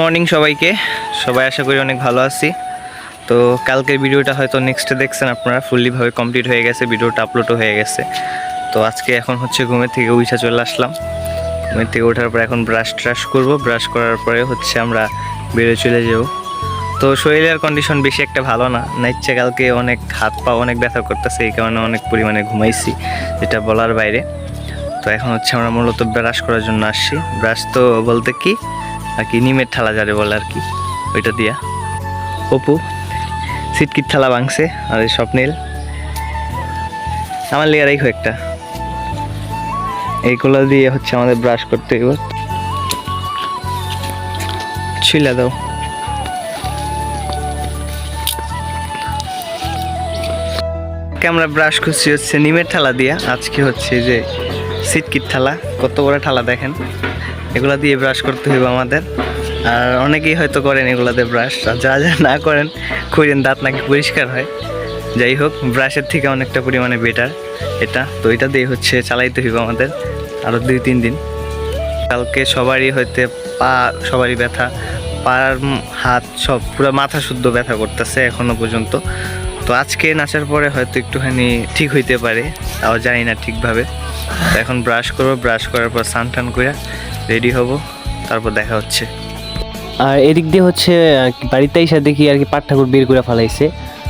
Morning সবাইকে। সবাই আশা করি অনেক ভালো আছি। তো কালকের ভিডিওটা হয়তো নেক্সটে দেখছেন আপনারা ফুললিভাবে কমপ্লিট হয়ে গেছে, ভিডিওটা আপলোডও হয়ে গেছে। তো আজকে এখন হচ্ছে ঘুমের থেকে উইসা চলে আসলাম। ঘুমের থেকে ওঠার পর এখন ব্রাশ ট্রাশ করব। ব্রাশ করার পরে হচ্ছে আমরা বেরো চলে যাব। তো শরীরের কন্ডিশন বেশি একটা ভালো না। না, ইচ্ছে কালকে অনেক হাত পা অনেক ব্যথা করতেছে, এই কারণে অনেক পরিমাণে ঘুমাইছি, যেটা বলার বাইরে। তো এখন হচ্ছে আমরা মূলত ব্রাশ করার জন্য আসছি। ব্রাশ তো বলতে কি? আর কি, নিমের ঠালা যারে বলে আর কি, ওইটা দিয়া। অপু, সিটকির থালা ভাঙছে আর এই স্বপ্নীল আমার লেয়ার রাখো একটা এইগুলো দিয়ে হচ্ছে আমাদের ব্রাশ করতে হইব। ছিলা দাও। আমরা ব্রাশ করছি হচ্ছে নিমের থালা দিয়া। আজকে হচ্ছে যে সিটকির থালা কত বড় থালা দেখেন। এগুলা দিয়ে ব্রাশ করতে হইব আমাদের। আর অনেকেই হয়তো করেন এগুলাতে ব্রাশ আর যা যা না করেন করেন দাঁত নাকি পরিষ্কার হয়। যাই হোক ব্রাশের থেকে অনেকটা পরিমাণে বেটার এটা, তো এটা দিয়ে হচ্ছে চালাইতে হইব আমাদের আরও দুই তিন দিন। কালকে সবারই হইতে পা, সবারই ব্যথা, পার হাত সব পুরো মাথা শুদ্ধ ব্যথা করতেছে এখনও পর্যন্ত। তো আজকে নাচার পরে হয়তো একটুখানি ঠিক হইতে পারে, তাও জানি না ঠিকভাবে। এখন ব্রাশ করব ব্রাশ করার পর স্নান টান করে রেডি হব তারপর দেখা হচ্ছে। আর এদিক দিয়ে হচ্ছে বাড়িতে এসে দেখি আর কি পাট ঠাকুর বের করে ফেলাইছে।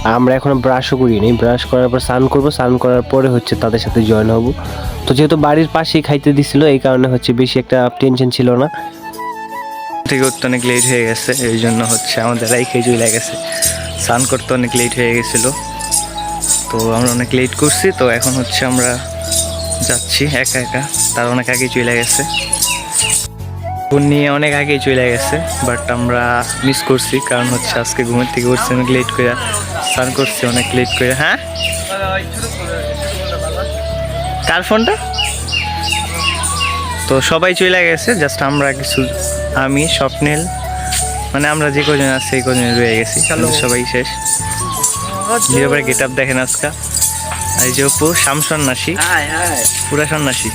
আর আমরা এখনও ব্রাশও করিনি। ব্রাশ করার পর স্নান করব। স্নান করার পরে হচ্ছে তাদের সাথে জয়েন হব। তো যেহেতু বাড়ির পাশেই খাইতে দিছিল এই কারণে হচ্ছে বেশি একটা টেনশন ছিল না। থেকে উঠতে অনেক লেট হয়ে গেছে এই জন্য হচ্ছে আমাদের রাইখে চলে গেছে। স্নান করতে অনেক লেট হয়ে গেছিল। তো আমরা অনেক লেট করছি তো এখন হচ্ছে আমরা যাচ্ছি একা একা। তার অনেক আগে চলে গেছে। ফোন নিয়ে অনেক আগেই চলে গেছে বাট আমরা মিস করছি কারণ হচ্ছে আজকে ঘুমের থেকে উঠছি অনেক লেট করে স্নান করছি অনেক লেট করে হ্যাঁ? কার ফোনটা? তো সবাই চলে গেছে জাস্ট আমরা কিছু আমি স্বপ্নেল মানে আমরা যে কজন আছি সেই কজন রয়ে গেছি সবাই শেষ। জিরোবার গেট আপ দেখেন আজকা। আর এই যে অপু শাম সন্ন্যাসী। পুরা সন্ন্যাসী।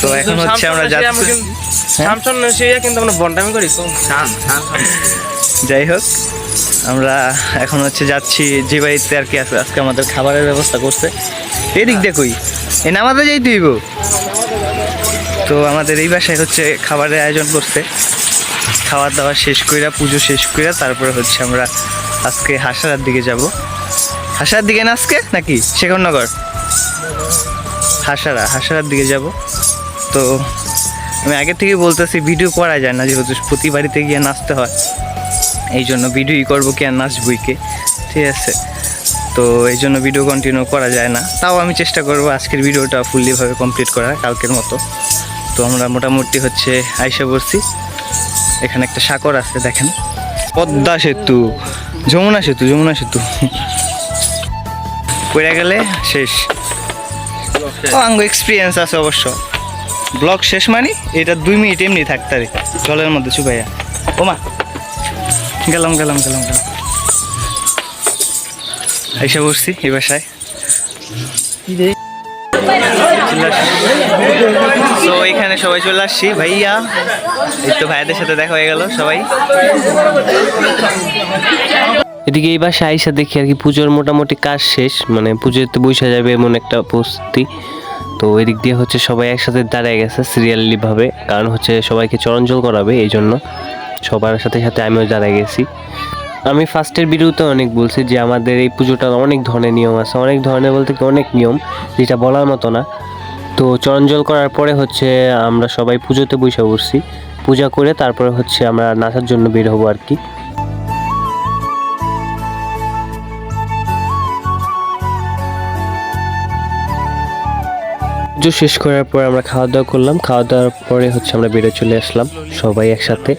তো এখন হচ্ছে আমরা যাচ্ছি। নসিয়া কিন্তু আমরা বন্ডামি করি শান শান যাই হোক আমরা এখন হচ্ছে যাচ্ছি যে বাড়িতে আর কি আছে আজকে আমাদের খাবারের ব্যবস্থা করছে এদিক দেখুই এ নামাতে যাই তুইব তো আমাদের এই বাসায় হচ্ছে খাবারের আয়োজন করছে। খাওয়া দাওয়া শেষ কইরা পুজো শেষ কইরা তারপরে হচ্ছে আমরা আজকে হাসারার দিকে যাব। হাসার দিকে না আজকে? নাকি? শেখরনগর? হাসারা হাসারার দিকে যাব। তো আমি আগে থেকে বলতেছি ভিডিও করা যায় না, যেহেতু প্রতি বাড়িতে গিয়ে নাচতে হয়। এই জন্য ভিডিওই করব কি আর নাচবই কে? ঠিক আছে। তো এই জন্য ভিডিও কন্টিনিউ করা যায় না। তাও আমি চেষ্টা করব আজকের ভিডিওটা ফুললিভাবে কমপ্লিট করার, কালকের মতো। তো আমরা মোটামুটি হচ্ছে আইসা পড়ছি। এখানে একটা সাগর আছে, দেখেন। পদ্মা সেতু, যমুনা সেতু যমুনা সেতু। পড়ে গেলে শেষ। আঙ্গ এক্সপিরিয়েন্স আছে অবশ্য। ব্লগ শেষ মানে এটা দুই মিনিট এমনি থাকতে রে জলের মধ্যে চুপাইয়া ওমা গেলাম গেলাম গেলাম গেলাম। এসে বসছি এই বাসায়। তো এখানে সবাই চলে আসছি, ভাইয়া। এই তো ভাইয়াদের সাথে দেখা হয়ে গেল সবাই। এদিকে এই বাসায় আইসা দেখি আর কি, পুজোর মোটামুটি কাজ শেষ মানে পুজোতে বসে যাবে এমন একটা প্রস্তুতি। তো এদিক দিয়ে হচ্ছে সবাই একসাথে দাঁড়ায় গেছে সিরিয়ালি ভাবে। কারণ হচ্ছে সবাইকে চরঞ্জল করাবে, এই জন্য সবার সাথে সাথে আমিও দাঁড়ায় গেছি। আমি ফার্স্টের ভিডিওতে অনেক বলছি যে আমাদের এই পুজোটার অনেক ধরনের নিয়ম আছে। অনেক ধরনের বলতে কি অনেক নিয়ম, যেটা বলার মতো না। তো চরঞ্জল করার পরে হচ্ছে আমরা সবাই পুজোতে বসে পড়ছি। পূজা করে তারপরে হচ্ছে আমরা নাচার জন্য বের হব আর কি। পুজো শেষ করার পর আমরা খাওয়া দাওয়া করলাম। খাওয়া দাওয়ার পরে হচ্ছে আমরা বেরো চলে আসলাম সবাই একসাথে।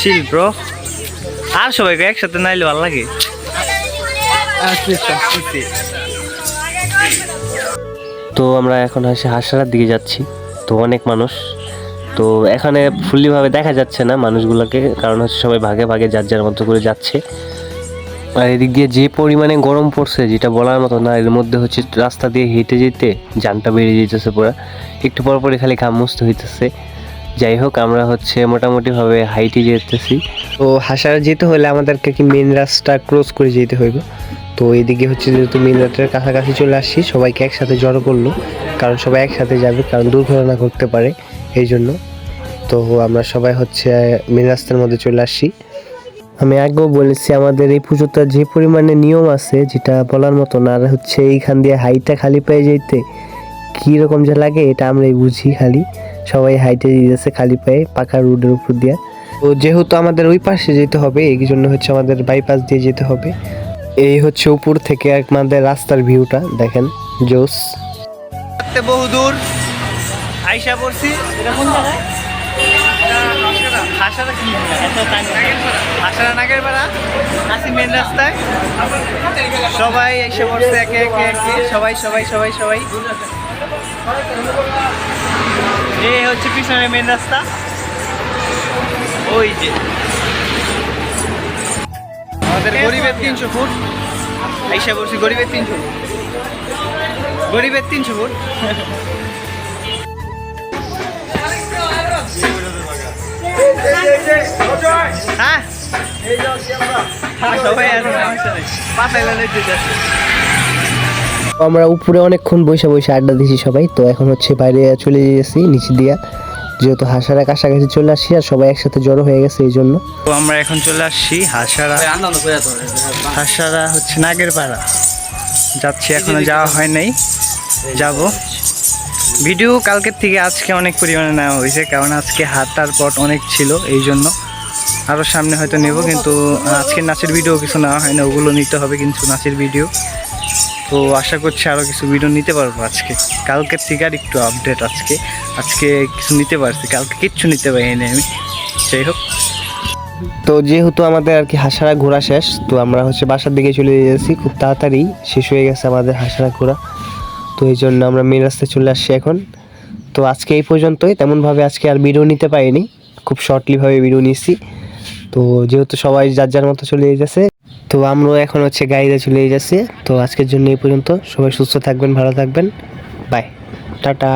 চিল ব্রো আর সবাইকে একসাথে নাইলে ভালো লাগে। তো আমরা এখন হচ্ছে হাসারার দিকে যাচ্ছি। তো অনেক মানুষ। তো এখানে ফুল্লিভাবে দেখা যাচ্ছে না মানুষগুলোকে কারণ হচ্ছে সবাই ভাগে ভাগে যার যার মতো করে যাচ্ছে। আর এদিক দিয়ে যে পরিমাণে গরম পড়ছে, যেটা বলার মতো না, এর মধ্যে হচ্ছে রাস্তা দিয়ে হেঁটে যেতে জানটা বেরিয়ে যেতেছে পুরো। একটু পর পরে খালি ঘাম মুছতে হইতেছে। যাই হোক, আমরা হচ্ছে মোটামুটিভাবে হাইটে যেতেছি। তো হাসারা যেতে হলে আমাদেরকে কি মেন রাস্তা ক্রস করে যেতে হইবে? তো এদিকে হচ্ছে যেহেতু মেন রাস্তার কাছাকাছি চলে আসছি, সবাইকে একসাথে জড়ো করল। কারণ সবাই একসাথে যাবে, কারণ দুর্ঘটনা ঘটতে পারে এই জন্য তো আমরা সবাই হচ্ছে মেন রাস্তার মধ্যে চলে আসছি। আমি আগেও বলেছি, আমাদের এই পুজোটা যে পরিমাণে নিয়ম আছে, যেটা বলার মতো না, আর হচ্ছে এইখান দিয়ে হাইটটা খালি পেয়ে যেতে কী রকম যে লাগে, এটা আমরাই বুঝি খালি। সবাই হাইটে দিতেছে খালি পায়ে, পাকা রোডের উপর দিয়ে। তো যেহেতু আমাদের ওই পাশে যেতে হবে, এই জন্য হচ্ছে আমাদের বাইপাস দিয়ে যেতে হবে। এই হচ্ছে উপর থেকে আমাদের রাস্তার ভিউটা দেখেন, জোস। বহু দূর আইসা পড়ছি। হাসারা কি হাসারা নাগের পাড়া আসি মেন রাস্তায়। সবাই এসে পড়ছে একে একে একে। সবাই সবাই সবাই সবাই। এই হচ্ছে পিছনের মেন রাস্তা। ওই যে। আমাদের গরিবের তিনশো ফুট। আইসা বলছি গরিবের তিনশো ফুট। গরিবের তিনশো ফুট। হ্যাঁ। আমরা উপরে অনেকক্ষণ বসে বসে আড্ডা দিছি সবাই, তো এখন হচ্ছে বাইরে চলে গেছি, নিচে দিয়া। যেহেতু হাসারা কাছাকাছি চলে আসছি আর সবাই একসাথে জড়ো হয়ে গেছে এই জন্য। তো আমরা এখন চলে আসছি হাসারা। হাসারা হচ্ছে নাগের পাড়া যাচ্ছি এখনও, যাওয়া হয় নাই। যাব। ভিডিও কালকের থেকে আজকে অনেক পরিমাণে নেওয়া হয়েছে, কারণ আজকে হাতার পট অনেক ছিল এই জন্য। আরও সামনে হয়তো নেব, কিন্তু আজকে নাচের ভিডিও কিছু নেওয়া হয় না ওগুলো নিতে হবে কিন্তু নাচের ভিডিও। তো আশা করছি আরও কিছু ভিডিও নিতে পারব আজকে। কালকের থেকে আর একটু আপডেট আজকে। আজকে কিছু নিতে পারছি, কালকে কিচ্ছু নিতে পারিনি আমি। যাই হোক। তো যেহেতু আমাদের আর কি হাসারা ঘোরা শেষ, তো আমরা হচ্ছে বাসার দিকে চলে যাচ্ছি, খুব তাড়াতাড়ি। শেষ হয়ে গেছে আমাদের হাসারা ঘোরা। তো এই জন্য আমরা মেন রাস্তায় চলে আসছি এখন। তো আজকে এই পর্যন্তই। তেমনভাবে আজকে আর ভিডিও নিতে পারিনি। খুব শর্টলিভাবে ভিডিও নিয়েছি। তো যেহেতু সবাই যার যার মতো চলে যাচ্ছে, তো আমরাও এখন হচ্ছে গাড়িতে চলে যাচ্ছি। তো আজকের জন্য এই পর্যন্ত। সবাই সুস্থ থাকবেন, ভালো থাকবেন। Bye tata.